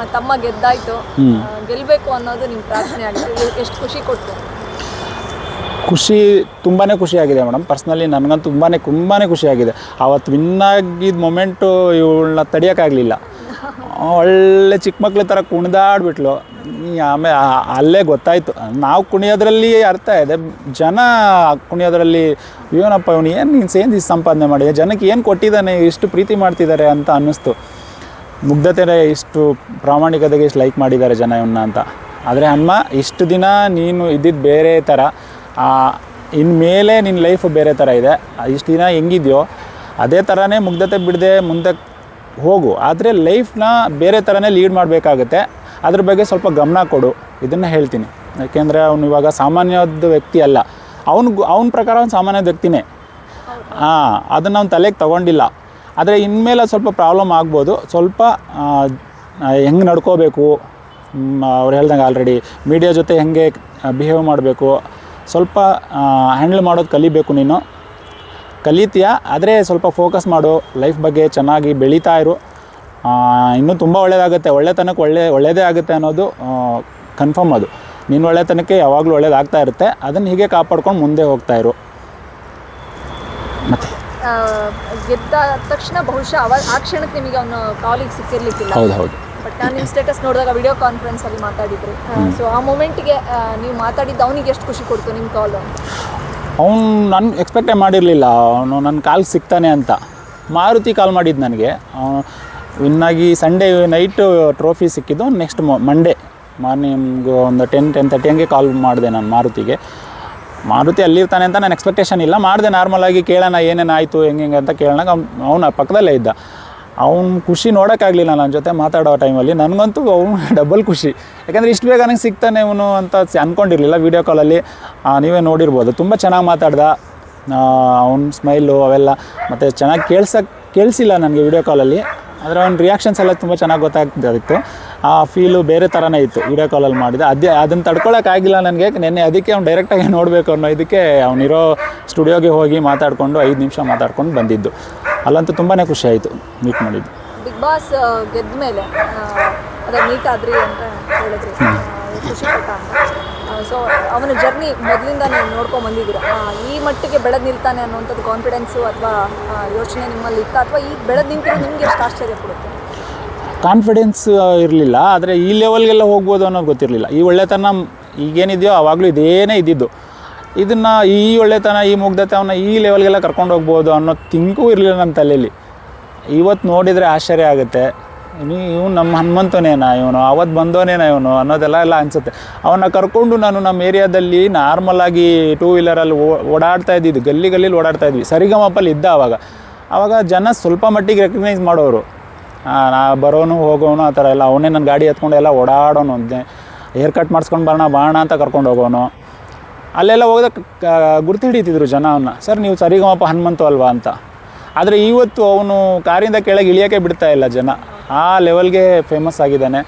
ನಿಮ್ಮ ತಮ್ಮ ಗೆದ್ದಾಯ್ತು. ಹ್ಮ್. ಗೆಲ್ಬೇಕು ಅನ್ನೋದು ನಿಮ್ಮ ಪ್ರಾರ್ಥನೆ ಆಗಿದೆ. ಎಷ್ಟು ಖುಷಿ ಕೊಡ್ತು ಖುಷಿ ತುಂಬಾ ಖುಷಿಯಾಗಿದೆ ಮೇಡಮ್. ಪರ್ಸ್ನಲಿ ನನಗಂತೂ ತುಂಬಾ ತುಂಬಾ ಖುಷಿಯಾಗಿದೆ ಆವತ್ತು ವಿನ್ ಆಗಿದ್ದ ಮೊಮೆಂಟು ಇವಳನ್ನ ತಡಿಯೋಕ್ಕಾಗಲಿಲ್ಲ. ಒಳ್ಳೆ ಚಿಕ್ಕ ಮಕ್ಳ ಥರ ಕುಣಿದಾಡ್ಬಿಟ್ಲು. ಆಮೇಲೆ ಅಲ್ಲೇ ಗೊತ್ತಾಯಿತು. ನಾವು ಕುಣಿಯೋದ್ರಲ್ಲಿ ಅರ್ಥ ಇದೆ. ಜನ ಕುಣಿಯೋದ್ರಲ್ಲಿ ಏನಪ್ಪ ಇವನು ಏನು ನೀನು ಸೇಂದಿ ಸಂಪಾದನೆ ಮಾಡಿದೆ? ಜನಕ್ಕೆ ಏನು ಕೊಟ್ಟಿದ್ದಾನೆ? ಇಷ್ಟು ಪ್ರೀತಿ ಮಾಡ್ತಿದ್ದಾರೆ? ಅಂತ ಅನ್ನಿಸ್ತು. ಮುಗ್ಧತೆ ಇಷ್ಟು ಪ್ರಾಮಾಣಿಕತೆಗೆ ಇಷ್ಟು ಲೈಕ್ ಮಾಡಿದ್ದಾರೆ ಜನ ಇವನ್ನ ಅಂತ. ಆದರೆ ಅಮ್ಮ ಇಷ್ಟು ದಿನ ನೀನು ಇದ್ದಿದ್ದು ಬೇರೆ ಥರ ಇನ್ಮೇಲೆ ನಿನ್ನ ಲೈಫ್ ಬೇರೆ ಥರ ಇದೆ ಇಷ್ಟು ದಿನ ಹೆಂಗಿದೆಯೋ ಅದೇ ಥರನೇ ಮುಗ್ಧತೆ ಬಿಡದೆ ಮುಂದೆ ಹೋಗು. ಆದರೆ ಲೈಫ್ನ ಬೇರೆ ಥರನೇ ಲೀಡ್ ಮಾಡಬೇಕಾಗುತ್ತೆ. ಅದ್ರ ಬಗ್ಗೆ ಸ್ವಲ್ಪ ಗಮನ ಕೊಡು. ಇದನ್ನು ಹೇಳ್ತೀನಿ. ಯಾಕೆಂದರೆ ಅವನು ಇವಾಗ ಸಾಮಾನ್ಯದ ವ್ಯಕ್ತಿ ಅಲ್ಲ. ಅವನು ಅವನ ಪ್ರಕಾರ ಅವ್ನು ಸಾಮಾನ್ಯದ ವ್ಯಕ್ತಿನೇ. ಹಾಂ ಅದನ್ನು ಅವ್ನು ತಲೆಗೆ ತೊಗೊಂಡಿಲ್ಲ. ಆದರೆ ಇನ್ಮೇಲೆ ಸ್ವಲ್ಪ ಪ್ರಾಬ್ಲಮ್ ಆಗ್ಬೋದು. ಸ್ವಲ್ಪ ಹೆಂಗೆ ನಡ್ಕೋಬೇಕು? ಅವ್ರು ಹೇಳ್ದಂಗೆ ಆಲ್ರೆಡಿ ಮೀಡಿಯಾ ಜೊತೆ ಹೆಂಗೆ ಬಿಹೇವ್ ಮಾಡಬೇಕು? ಸ್ವಲ್ಪ ಹ್ಯಾಂಡಲ್ ಮಾಡೋದು ಕಲಿಬೇಕು ನೀನು. ಕಲಿತೀಯಾ? ಆದರೆ ಸ್ವಲ್ಪ ಫೋಕಸ್ ಮಾಡು. ಲೈಫ್ ಬಗ್ಗೆ ಚೆನ್ನಾಗಿ ಬೆಳೀತಾ ಇರು. ಇನ್ನೂ ತುಂಬ ಒಳ್ಳೆಯದಾಗುತ್ತೆ ಒಳ್ಳೆತನಕ್ಕೆ ಒಳ್ಳೆ ಒಳ್ಳೆಯದೇ ಆಗುತ್ತೆ ಅನ್ನೋದು ಕನ್ಫರ್ಮ್ ಅದು. ನಿನ್ನ ಒಳ್ಳೆತನಕ್ಕೆ ಯಾವಾಗಲೂ ಒಳ್ಳೇದಾಗ್ತಾ ಇರುತ್ತೆ. ಅದನ್ನು ಹೀಗೆ ಕಾಪಾಡ್ಕೊಂಡು ಮುಂದೆ ಹೋಗ್ತಾ ಇರು. ಗೆದ್ದ ತಕ್ಷಣ ಬಹುಶಃ ಅವ ಆ ಕ್ಷಣಕ್ಕೆ ನಿಮಗೆ ಅವನು ಕಾಲಿಗೆ ಸಿಕ್ಕಿರ್ಲಿಕ್ಕಿಲ್ಲ. ಹೌದು ಹೌದು ಬಟ್ ನಾನು ನಿಮ್ಮ ಸ್ಟೇಟಸ್ ನೋಡಿದಾಗ ವಿಡಿಯೋ ಕಾನ್ಫರೆನ್ಸ್ ಅಲ್ಲಿ ಮಾತಾಡಿದ್ರು ಸೊ ಆ ಮೂಮೆಂಟ್ಗೆ ನೀವು ಮಾತಾಡಿದ್ದು ಅವನಿಗೆ ಎಷ್ಟು ಖುಷಿ ಕೊಡ್ತು ನಿಮ್ಮ ಕಾಲ್ ಅವನು ನಾನು ಎಕ್ಸ್ಪೆಕ್ಟೇ ಮಾಡಿರಲಿಲ್ಲ. ಅವನು ನನ್ನ ಕಾಲ್ ಸಿಗ್ತಾನೆ ಅಂತ. ಮಾರುತಿ ಕಾಲ್ ಮಾಡಿದ್ದು ನನಗೆ. ಇನ್ನಾಗಿ ಸಂಡೇ ನೈಟು ಟ್ರೋಫಿ ಸಿಕ್ಕಿದ್ದು ನೆಕ್ಸ್ಟ್ ಮಂಡೇ ಮಾರ್ನಿಂಗ್ ಒಂದು ಟೆನ್ ಟೆನ್ ತರ್ಟಿ ಹಂಗೆ ಕಾಲ್ ಮಾಡಿದೆ ನಾನು ಮಾರುತಿಗೆ. ಮಾರುತಿ ಅಲ್ಲಿರ್ತಾನೆ ಅಂತ ನಾನು ಎಕ್ಸ್ಪೆಕ್ಟೇಷನ್ ಇಲ್ಲ. ಮಾಡಿದೆ ನಾರ್ಮಲಾಗಿ ಕೇಳೋಣ, ಏನೇನು ಆಯಿತು, ಹೆಂಗೆ ಹೆಂಗೆ ಅಂತ ಕೇಳೋಣ. ಅವ್ನು, ಅವನು ಪಕ್ಕದಲ್ಲೇ ಇದ್ದ. ಅವ್ನು ಖುಷಿ ನೋಡೋಕ್ಕಾಗಲಿಲ್ಲ ನನ್ನ ಜೊತೆ ಮಾತಾಡೋ ಟೈಮಲ್ಲಿ ನನಗಂತೂ ಅವನು ಡಬಲ್ ಖುಷಿ. ಯಾಕಂದರೆ ಇಷ್ಟು ಬೇಗ ನನಗೆ ಸಿಗ್ತಾನೆ ಇವನು ಅಂತ ಅಂದ್ಕೊಂಡಿರಲಿಲ್ಲ ವೀಡಿಯೋ ಕಾಲಲ್ಲಿ ನೀವೇ ನೋಡಿರ್ಬೋದು. ತುಂಬ ಚೆನ್ನಾಗಿ ಮಾತಾಡ್ದ. ಅವ್ನ ಸ್ಮೈಲು ಅವೆಲ್ಲ. ಮತ್ತು ಚೆನ್ನಾಗಿ ಕೇಳ್ಸಕ್ಕೆ ಕೇಳಿಸಿಲ್ಲ ನನಗೆ ವೀಡಿಯೋ ಕಾಲಲ್ಲಿ ಆದರೆ ಅವ್ನ ರಿಯಾಕ್ಷನ್ಸ್ ಎಲ್ಲ ತುಂಬ ಚೆನ್ನಾಗಿ ಗೊತ್ತಾಗ್ತಿತ್ತು ಆ ಫೀಲು ಬೇರೆ ಥರನೇ ಇತ್ತು ವೀಡಿಯೋ ಕಾಲಲ್ಲಿ ಮಾಡಿದೆ ಅದೇ, ಅದನ್ನು ತಡ್ಕೊಳಕ್ಕಾಗಿಲ್ಲ ನನಗೆ. ನೆನ್ನೆ ಅದಕ್ಕೆ ಅವ್ನು ಡೈರೆಕ್ಟಾಗಿ ನೋಡಬೇಕು ಅನ್ನೋ ಇದಕ್ಕೆ ಅವನಿರೋ ಸ್ಟುಡಿಯೋಗೆ ಹೋಗಿ ಮಾತಾಡಿಕೊಂಡು ಐದು ನಿಮಿಷ ಮಾತಾಡ್ಕೊಂಡು ಬಂದಿದ್ದು. ಅಲ್ಲಂತೂ ತುಂಬಾ ಖುಷಿ ಆಯಿತು ಮೀಟ್ ಮಾಡಿದ್ದು. ಬಿಗ್ ಬಾಸ್ ಗೆದ್ದ ಮೇಲೆ ಅದೇ ಮೀಟ್ ಆದ್ರಿ ಅಂತ ಹೇಳಿದ್ರು. ಖುಷಿ ಪಟ್ಟ ಅಂತ. ಸೊ ಅವನ ಜರ್ನಿ ಮೊದಲಿಂದ ನೀವು ನೋಡ್ಕೊಂಡ್ ಬಂದಿದ್ದೀರಾ ಈ ಮಟ್ಟಿಗೆ ಬೆಳೆದು ನಿಲ್ತಾನೆ ಅನ್ನುವಂಥದ್ದು ಕಾನ್ಫಿಡೆನ್ಸು ಅಥವಾ ಯೋಚನೆ ನಿಮ್ಮಲ್ಲಿ ಇತ್ತ? ಅಥವಾ ಈ ಬೆಳೆದು ನಿಂತಿರೋ ನಿಮ್ಗೆ ಎಷ್ಟು ಆಶ್ಚರ್ಯ ಕೊಡುತ್ತೆ? ಕಾನ್ಫಿಡೆನ್ಸ್ ಇರಲಿಲ್ಲ. ಆದರೆ ಈ ಲೆವೆಲ್ಗೆಲ್ಲ ಹೋಗ್ಬೋದು ಅನ್ನೋದು ಗೊತ್ತಿರಲಿಲ್ಲ. ಈ ಒಳ್ಳೆತನ ಈಗೇನಿದೆಯೋ ಆವಾಗಲೂ ಇದೇನೇ ಇದ್ದಿದ್ದು. ಇದನ್ನು ಈ ಒಳ್ಳೆತನ ಈ ಮುಗ್ಧತೆ ಅವನ್ನ ಈ ಲೆವೆಲ್ಗೆಲ್ಲ ಕರ್ಕೊಂಡು ಹೋಗ್ಬೋದು ಅನ್ನೋ ತಿಂಕೂ ಇರಲಿಲ್ಲ ನನ್ನ ತಲೆಯಲ್ಲಿ ಇವತ್ತು ನೋಡಿದರೆ ಆಶ್ಚರ್ಯ ಆಗುತ್ತೆ. ಇವನು ನಮ್ಮ ಹನುಮಂತನೇನಾ ಇವನು? ಅವತ್ತು ಬಂದೋನೇನಾ ಇವನು ಅನ್ನೋದೆಲ್ಲ ಎಲ್ಲ ಅನಿಸುತ್ತೆ. ಅವನ್ನ ಕರ್ಕೊಂಡು ನಾನು ನಮ್ಮ ಏರಿಯಾದಲ್ಲಿ ನಾರ್ಮಲಾಗಿ ಟೂ ವೀಲರಲ್ಲಿ ಓಡಾಡ್ತಾ ಇದ್ದಿದ್ದು, ಗಲ್ಲಿ ಗಲ್ಲಿಲಿ ಓಡಾಡ್ತಾ ಇದ್ವಿ. ಸರಿಗಮಪ್ಪಲ್ಲಿ ಇದ್ದ ಅವಾಗ. ಆವಾಗ ಜನ ಸ್ವಲ್ಪ ಮಟ್ಟಿಗೆ ರೆಕಗ್ನೈಸ್ ಮಾಡೋರು. ನಾ ಬರೋನು, ಹೋಗೋನು, ಆ ಥರ ಎಲ್ಲ. ಅವನೇ ನನ್ನ ಗಾಡಿ ಹತ್ಕೊಂಡು ಎಲ್ಲ ಓಡಾಡೋನು ಅಂದೆ ಹೇರ್ ಕಟ್ ಮಾಡಿಸ್ಕೊಂಡು ಬರೋಣ, ಬಾಣ ಅಂತ ಕರ್ಕೊಂಡು ಹೋಗೋನು. ಅಲ್ಲೆಲ್ಲ ಹೋದಾಗ ಗುರ್ತು ಹಿಡಿತಿದ್ರು ಜನ ಅವನ್ನ ಸರ್, ನೀವು ಸರಿಗಮಪ್ಪ ಹನುಮಂತು ಅಲ್ವಾ? ಅಂತ. ಆದರೆ ಇವತ್ತು ಅವನು ಕಾರಿಂದ ಕೆಳಗೆ ಇಳಿಯೋಕೆ ಬಿಡ್ತಾ ಇಲ್ಲ ಜನ. ಆ ಲೆವೆಲ್ಗೆ ಫೇಮಸ್ ಆಗಿದ್ದಾನೆ.